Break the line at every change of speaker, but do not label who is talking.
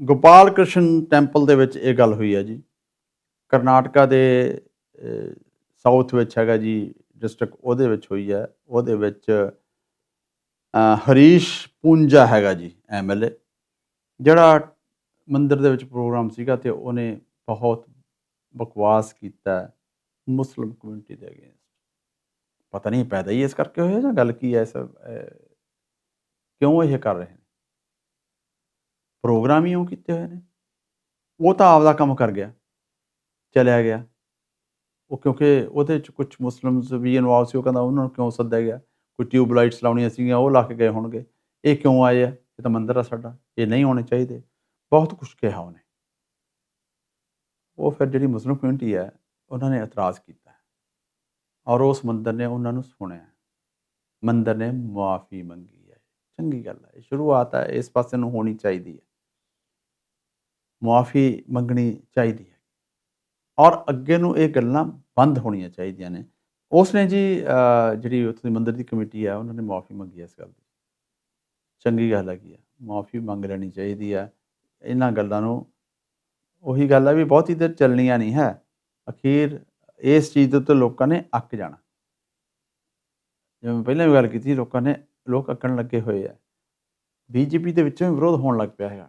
Gopal Krishna temple ਦੇ ਵਿੱਚ ਇਹ ਗੱਲ ਹੋਈ ਹੈ ਜੀ। ਕਰਨਾਟਕਾ ਦੇ ਸਾਊਥ ਵਿੱਚ ਹੈਗਾ ਜੀ ਡਿਸਟ੍ਰਿਕਟ ਉਹਦੇ ਵਿੱਚ ਹੋਈ ਹੈ। ਉਹਦੇ ਵਿੱਚ ਹਰੀਸ਼ ਪੂੰਜਾ ਹੈਗਾ ਜੀ ਐਮਐਲਏ ਜਿਹੜਾ ਮੰਦਿਰ ਦੇ ਵਿੱਚ ਪ੍ਰੋਗਰਾਮ ਸੀਗਾ ਤੇ ਉਹਨੇ ਬਹੁਤ ਬਕਵਾਸ ਕੀਤਾ ਹੈ ਮੁਸਲਿਮ ਕਮਿਊਨਿਟੀ ਦੇ ਅਗੇਂਸਟ ਪਤਾ ਨਹੀਂ ਪੈਦਾ ਹੀ ਇਸ ਕਰਕੇ ਹੋਇਆ ਜਾਂ ਗੱਲ ਕੀ ਹੈ ਇਸ ਕਿਉਂ ਇਹ ਕਰ ਰਹੇ ਨੇ? ਪ੍ਰੋਗਰਾਮ ਹੀ ਉਹ ਕੀਤੇ ਹੋਏ ਨੇ। ਉਹ ਤਾਂ ਆਪਦਾ ਕੰਮ ਕਰ ਗਿਆ, ਚਲਿਆ ਗਿਆ। ਉਹ ਕਿਉਂਕਿ ਉਹਦੇ ਚ ਕੁਝ ਮੁਸਲਿਮਸ ਵੀ ਇਨਵੋਲਵ ਸੀ, ਉਹ ਕਹਿੰਦਾ ਉਹਨਾਂ ਨੂੰ ਕਿਉਂ ਸੱਦਿਆ ਗਿਆ? ਕੋਈ ਟਿਊਬ ਲਾਈਟਸ ਲਾਉਣੀਆਂ ਸੀਗੀਆਂ, ਉਹ ਲਾ ਕੇ ਗਏ ਹੋਣਗੇ। ਇਹ ਕਿਉਂ ਆਏ ਆ? ਇਹ ਤਾਂ ਮੰਦਰ ਆ ਸਾਡਾ, ਇਹ ਨਹੀਂ ਹੋਣੇ ਚਾਹੀਦੇ। ਬਹੁਤ ਕੁਝ ਕਿਹਾ ਉਹਨੇ। ਉਹ ਫਿਰ ਜਿਹੜੀ ਮੁਸਲਿਮ ਕਮਿਊਨਿਟੀ ਹੈ, ਉਹਨਾਂ ਨੇ ਇਤਰਾਜ਼ ਕੀਤਾ। ਔਰ ਉਸ ਮੰਦਰ ਨੇ ਉਹਨਾਂ ਨੂੰ ਸੁਣਿਆ। ਮੰਦਰ ਨੇ ਮੁਆਫੀ ਮੰਗੀ ਹੈ। ਚੰਗੀ ਗੱਲ ਹੈ ਸ਼ੁਰੂਆਤ ਹੈ, ਇਸ ਪਾਸੇ ਨੂੰ ਹੋਣੀ ਚਾਹੀਦੀ ਹੈ। ਮੁਆਫੀ ਮੰਗਣੀ ਚਾਹੀਦੀ ਹੈ। ਔਰ ਅੱਗੇ ਨੂੰ ਇਹ ਗੱਲਾਂ ਬੰਦ ਹੋਣੀਆਂ ਚਾਹੀਦੀਆਂ ਨੇ। ਉਸ ਨੇ ਜੀ ਜਿਹੜੀ ਉੱਥੇ ਦੀ ਮੰਦਿਰ ਦੀ ਕਮੇਟੀ ਹੈ ਉਹਨਾਂ ਨੇ ਮੁਆਫੀ ਮੰਗੀ ਇਸ ਗੱਲ ਦੀ। ਚੰਗੀ ਗੱਲ ਹੈਗੀ ਆ, ਮੁਆਫੀ ਮੰਗ ਲੈਣੀ ਚਾਹੀਦੀ ਹੈ ਇਹਨਾਂ ਗੱਲਾਂ ਨੂੰ ਉਹੀ ਗੱਲ ਹੈ ਵੀ ਬਹੁਤੀ ਦੇਰ ਚੱਲਣੀਆਂ ਨਹੀਂ ਹੈ। ਅਖੀਰ ਇਸ ਚੀਜ਼ ਦੇ ਉੱਤੇ ਲੋਕਾਂ ਨੇ ਅੱਕ ਜਾਣਾ। ਜਿਵੇਂ ਪਹਿਲਾਂ ਵੀ ਗੱਲ ਕੀਤੀ, ਲੋਕਾਂ ਨੇ ਲੋਕ ਅੱਕਣ ਲੱਗੇ ਹੋਏ ਆ। ਬੀਜੇਪੀ ਦੇ ਵਿੱਚੋਂ ਵੀ ਵਿਰੋਧ ਹੋਣ ਲੱਗ ਪਿਆ ਹੈਗਾ।